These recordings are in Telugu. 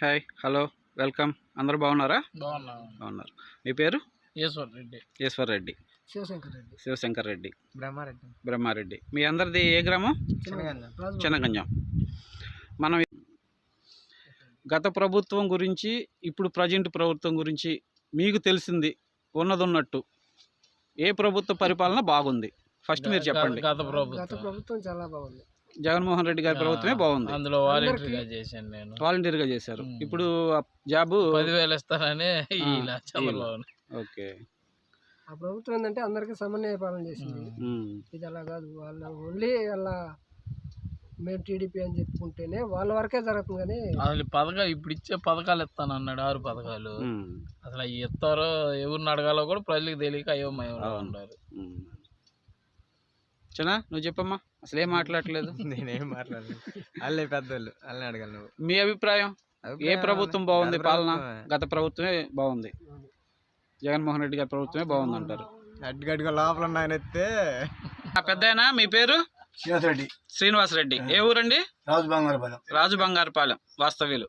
Hi hello welcome. అందరూ బాగున్నారా? బాగున్నారు. మీ పేరు? ఈశ్వర్ రెడ్డి ఈశ్వర్ రెడ్డి శివశంకర్ రెడ్డి శివశంకర్ రెడ్డి బ్రహ్మారెడ్డి. బ్రహ్మారెడ్డి. మీ అందరిది ఏ గ్రామం? చిన్నగంజం మనం గత ప్రభుత్వం గురించి ఇప్పుడు ప్రజెంట్ ప్రభుత్వం గురించి మీకు తెలిసింది ఉన్నది ఉన్నట్టు ఏ ప్రభుత్వ పరిపాలన బాగుంది? ఫస్ట్ మీరు చెప్పండి. గత ప్రభుత్వం చాలా బాగుంది. జగన్మోహన్ రెడ్డి గారి ప్రభుత్వమే బాగుంది. అందులో వాలంటీర్గా చేశాను నేను. వాలంటీర్గా చేశారు. ఇప్పుడు జాబు పదివేలు చంద్రబాబు ఓకే. ఆ ప్రభుత్వం ఏంటంటే అందరికీ సమన్వయ పాలన చేసింది. ఇది అలా కాదు. వాళ్ళ ఓన్లీ అలా మేము టీడీపీ అని చెప్పుకుంటేనే వాళ్ళ వరకే జరుగుతుంది కానీ అసలు పథకాలు ఇప్పుడు ఇచ్చే పథకాలు ఇస్తాను అన్నాడు ఆరు పథకాలు. అసలు అవి ఇస్తారో ఎవరిని అడగాలో కూడా ప్రజలకు తెలియక అయోమయంలో అవును. ఉన్నారు. చిన్న నువ్వు చెప్పమ్మా. అసలు ఏం మాట్లాడలేదు నేనేం మాట్లాడలేదు. వాళ్ళే పెద్దోళ్ళు. వాళ్ళని అడగాలి నువ్వు. మీ అభిప్రాయం? ఏ ప్రభుత్వం బాగుంది? పాలన? గత ప్రభుత్వమే బాగుంది. జగన్మోహన్ రెడ్డి గారి ప్రభుత్వమే బాగుంది అంటారు. అడ్డుగడ్డుగా లోపల ఉన్న ఆయన ఎత్తే ఆ పెద్దాయన? మీ పేరు? శ్రీనివాసరెడ్డి. శ్రీనివాస్ రెడ్డి ఏ ఊరండి? రాజు బంగారపాలెం. రాజు బంగారుపాలెం వాస్తవ్యులు.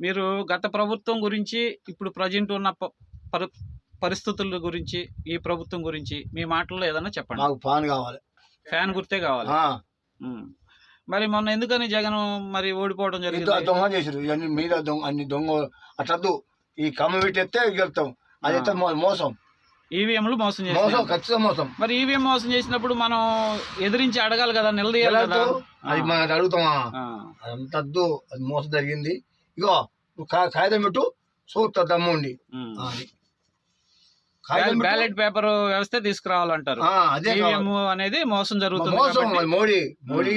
మీరు గత ప్రభుత్వం గురించి ఇప్పుడు ప్రజెంట్ ఉన్న పరిస్థితుల గురించి ఈ ప్రభుత్వం గురించి మీ మాటల్లో ఏదైనా చెప్పండి. మాకు పాన్ కావాలి. ఫ్యాన్ గుర్తే కావాలి. మరి మొన్న ఎందుకని జగన్ మరి ఓడిపోవడం జరిగింది? దొంగ చేసారు ఇవన్నీ మీద దొంగ అన్ని దొంగ అట్లద్దు. ఈ కమ్మ పెట్టి ఎత్తే గెలుతాం. అది మోసం. ఈవీఎంలు మోసం మోసం చేసి ఖచ్చితంగా మోసం. మరి ఈవీఎం మోసం చేసినప్పుడు మనం ఎదిరించి అడగాలి కదా నిలదీయాలి కదా? అది మనం అడుగుతామా? ఆ, అంత వద్దు. అది మోసం జరిగింది. ఇగో కాగితం పెట్టు. చూస్తా దమ్ముండి ఉమ్. ఆ, అది. కాగితం పెట్టు. బ్యాలెట్ పేపర్ వ్యవస్థ తీసుకురావాలంటారు. అనేది మోసం జరుగుతుంది మోసం మోడీ మోడీ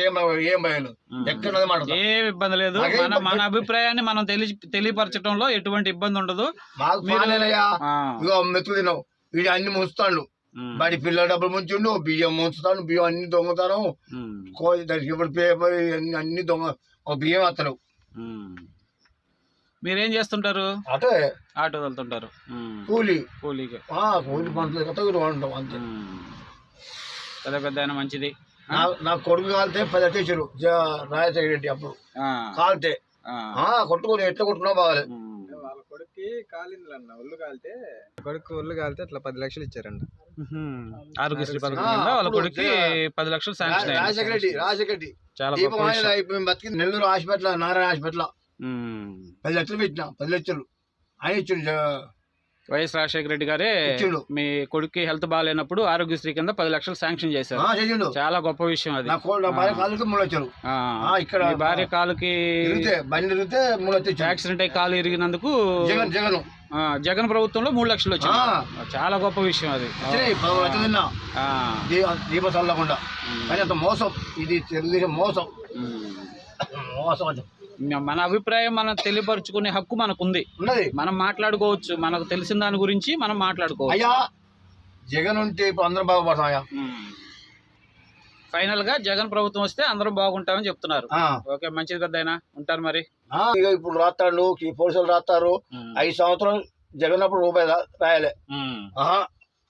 ఏం ఏం భయాలు ఉమ్. ఎక్కడ ఉన్నది మాట ఏ ఇబ్బంది లేదు. మన మన అభిప్రాయాన్ని మనం తెలి తెలియపరచడంలో ఎటువంటి ఇబ్బంది ఉండదు. మాకు ఇగో మెతుకు తిన్నావు. వీడు అన్ని ముంచుతాడు బడి పిల్లల డబ్బులు ముంచుండు బియ్యం ముంచుతాను బియ్యం అన్ని దొంగతాను. ఇప్పుడు పేపర్ అన్ని దొంగ ఒక బియ్యం అత్తను ఉమ్. మీరేం చేస్తుంటారు? అటే. ఆటో వెళ్తుంటారు. కూలి. కూలీగా ఆ, కూలి పంటలు అంతే. పెద్ద పెద్ద ఆయన మంచిది. నా నా కొడుకు కాలితే పది అట్టేసారు రాజశేఖర రెడ్డి అప్పుడు. ఆ, కాలితే. కొట్టుకుని ఎట్లా కొట్టుకున్నా బాగాలేదు ఉమ్. వాళ్ళ కొడుక్కి కాలింది అన్న ఒళ్ళు కాలితే కొడుకు ఒళ్ళు కాలితే అట్లా పది లక్షలు ఇచ్చారంట. ఆరోగ్యశ్రీ పథకం వాళ్ళ కొడుక్కి పది లక్షలు శాంక్షన్ రాజశేఖర రెడ్డి రాజశేఖర రెడ్డి. చాలా నెల్లూరు హాస్పిటల్ నారాయణ హాస్పిటల్. పది లక్షలు పెట్టిన పది లక్షలు. ఆయన ఇచ్చిండు వైఎస్ రాజశేఖర రెడ్డి గారే మీ కొడుక్కి హెల్త్ బాగాలేనప్పుడు ఆరోగ్యశ్రీ కింద పది లక్షలు శాంక్షన్ చేశారు. చాలా గొప్ప విషయం అది. ఇక్కడ భార్య కాలుకి. యాక్సిడెంట్ అయి కాలు ఇరిగినందుకు జగన్ జగన్. ఆ, జగన్ ప్రభుత్వంలో మూడు లక్షలు వచ్చింది. ఆ. చాలా గొప్ప విషయం అది. దీప చల్లకుండా. మోసం. ఇది తెలుగుదేశం మోసం. మోసం మన అభిప్రాయం మనం తెలియపరుచుకునే హక్కు మనకు ఉంది మనం మాట్లాడుకోవచ్చు. మనకు తెలిసిన దాని గురించి మనం మాట్లాడుకోవచ్చు. అయ్యా జగన్ ఉంటే ఇప్పుడు అందరం బాగుపడతాం అయ్యా. ఫైనల్గా జగన్ ప్రభుత్వం వస్తే అందరూ బాగుంటామని చెప్తున్నారు. ఓకే మంచిది పెద్ద ఉంటారు మరి. ఇప్పుడు రాస్తాడు ఈ పోలీసులు రాస్తారు ఐదు సంవత్సరాలు జగన్ అప్పుడు రూపాయి రాయలే.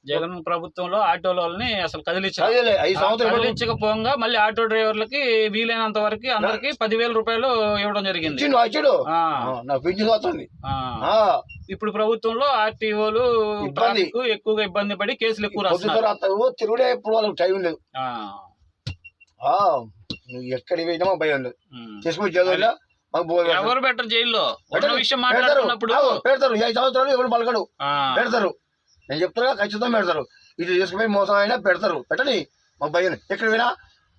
జగన్ ప్రభుత్వంలో ఆటోల వాళ్ళని అసలు కదిలించకపోగా మళ్ళీ ఆటో డ్రైవర్లకి వీలైనంత వరకు అందరికి పదివేల రూపాయలు ఇవ్వడం జరిగింది. ఇప్పుడు ప్రభుత్వంలో ఆర్టీఓలు ఎక్కువగా ఇబ్బంది పడి కేసులు ఎక్కువ తిరుగుడే వాళ్ళకి టైం లేదు. నువ్వు ఎక్కడికి పోయినా భయం లేదు. ఎవరు బెటర్ జైల్లో? విషయం మాట్లాడుతున్నప్పుడు పెడతారు. ఐదు సంవత్సరాలు ఎవరు పలకడు పెడతారు. నేను చెప్తున్నా ఖచ్చితంగా పెడతారు. ఇది చేసుకుపోయి మోసం అయినా పెడతారు. పెట్టని మాకు భయం. ఎక్కడ పోయినా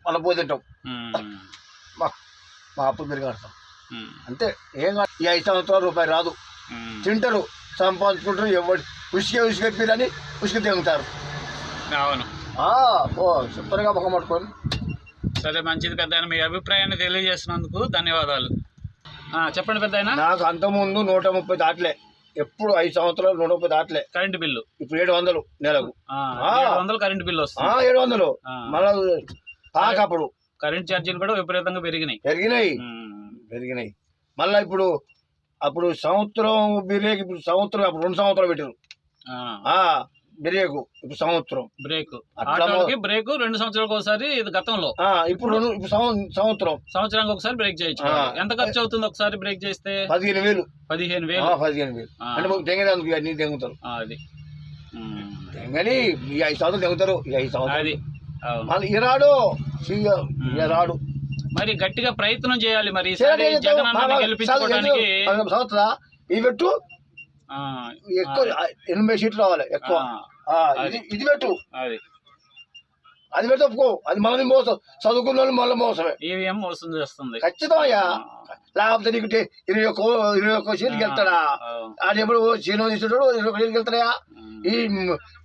వాళ్ళ పోయి తింటాం. మా మా అప్పులు మీరు కడతాం. అంతే. ఏం కాదు. ఈ ఐదు సంవత్సరాలు రూపాయి రాదు. తింటారు. సంపాదించుకుంటారు. ఎవరు ఉసికే ఉసికే పీరని ఉసికి తింటారు అవును. సూపర్గా ముఖం పట్టుకొని. సరే మంచిది పెద్ద మీ అభిప్రాయాన్ని తెలియజేసినందుకు ధన్యవాదాలు. ఆ, చెప్పండి పెద్ద నాకు అంతకుముందు నూట ముప్పై దాటలే. ఎప్పుడు ఐదు సంవత్సరాలు నూట ముప్పై దాటలే. Current bill. ఇప్పుడు ఏడు వందలు నెలకు. వందలు కరెంట్ బిల్లు వస్తుంది. ఏడు వందలు. మళ్ళా తాకప్పుడు కరెంట్ ఛార్జీలు కూడా విపరీతంగా పెరిగినాయి. పెరిగినాయి. పెరిగినాయి. మళ్ళా ఇప్పుడు అప్పుడు సంవత్సరం బిర్యానీ ఇప్పుడు సంవత్సరం అప్పుడు రెండు సంవత్సరాలు పెట్టారు బ్రేకు ఇప్పుడు సంవత్సరం. బ్రేక్. ఆటోలకి బ్రేక్ రెండు సంవత్సరాలకు ఒకసారి ఇది గతంలో. ఇప్పుడు రెండు ఇప్పుడు సంవ- సంవత్సరం. సంవత్సరానికి ఒకసారి బ్రేక్ చేయొచ్చు. ఎంత ఖర్చు అవుతుంది ఒకసారి బ్రేక్ చేస్తే? పదిహేను వేలు. పదిహేను వేలు. పదిహేను వేలు. అంటే మాకు తెంగడానికి అన్ని తెంగుతారు. అది. తెంగని ఈ ఐదు సంవత్సరాలు తెంగుతారు ఈ ఐదు సంవత్సరాలు. ఇరాడు ఇరాడు మరి గట్టిగా ప్రయత్నం చేయాలి మరి ఈసారి జగన్ గెలిపించుకోవడానికి. సంవత్సరం ఇవి పెట్టు. ఎక్కువ ఎనభై సీట్లు రావాలి ఎక్కువ. ఇది పెట్టు. అది. అది పెడితే ఒప్పుకో. అది మనల్ని మోసం చదువుకున్న వాళ్ళు మళ్ళీ మోసమే. ఈవీఎం మోసం చేస్తుంది. ఖచ్చితం అయ్యా ఆ, లేకపోతే నీకు ఇరవై ఒక్క ఇరవై ఒక్క సీట్కి వెళ్తాడా ఆడు ఎప్పుడు సీను తీసుకుంటాడు ఇరవై ఒక్క సీట్కి వెళ్తాడా. ఈ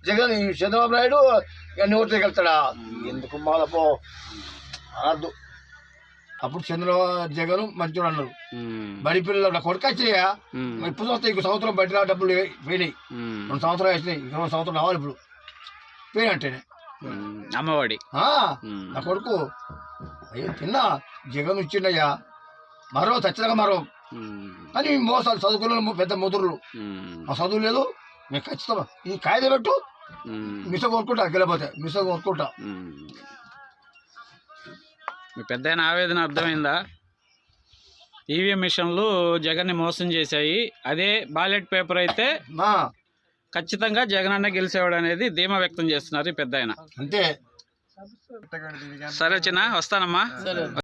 జగన్ ఈ చంద్రబాబు నాయుడు ఓట్లకి వెళ్తాడా ఎందుకు మాలపో? అద్దు అప్పుడు చంద్రబాబు జగన్ మంచోడు అన్నారు. బడి పిల్లలు నా కొడుకు ఉమ్, ఇప్పుడు వస్తాయి ఇంకో సంవత్సరం బట్టి రా డబ్బులు పోయినాయి. రెండు సంవత్సరాలు వేసినాయి. ఇంకో రెండు సంవత్సరం రావాలి ఇప్పుడు. పోయినట్టేనే అమ్మఒడి. ఉమ్, నా కొడుకు. అయ్యో తిన్నా. జగన్ ఇచ్చిండయ్యా. మరో ఖచ్చితంగా మరో. అని మోసాలు చదువుకున్న పెద్ద ముదురులు. మా చదువు లేదు. మేము ఖచ్చితంగా ఈ కాయిదా పెట్టు. మిస కొనుక్కుంటా గెలపోతే. మిస కొనుక్కుంటా. ఉమ్. మీ పెద్ద ఆవేదన అర్థమైందా? ఈవీఎం మిషన్లు జగన్ని మోసం చేశాయి. అదే బ్యాలెట్ పేపర్ అయితే ఖచ్చితంగా జగన్ అన్న గెలిచేవాడు అనేది ధీమా వ్యక్తం చేస్తున్నారు ఈ పెద్ద అంతే. సరే చిన్న వస్తానమ్మా. సరే.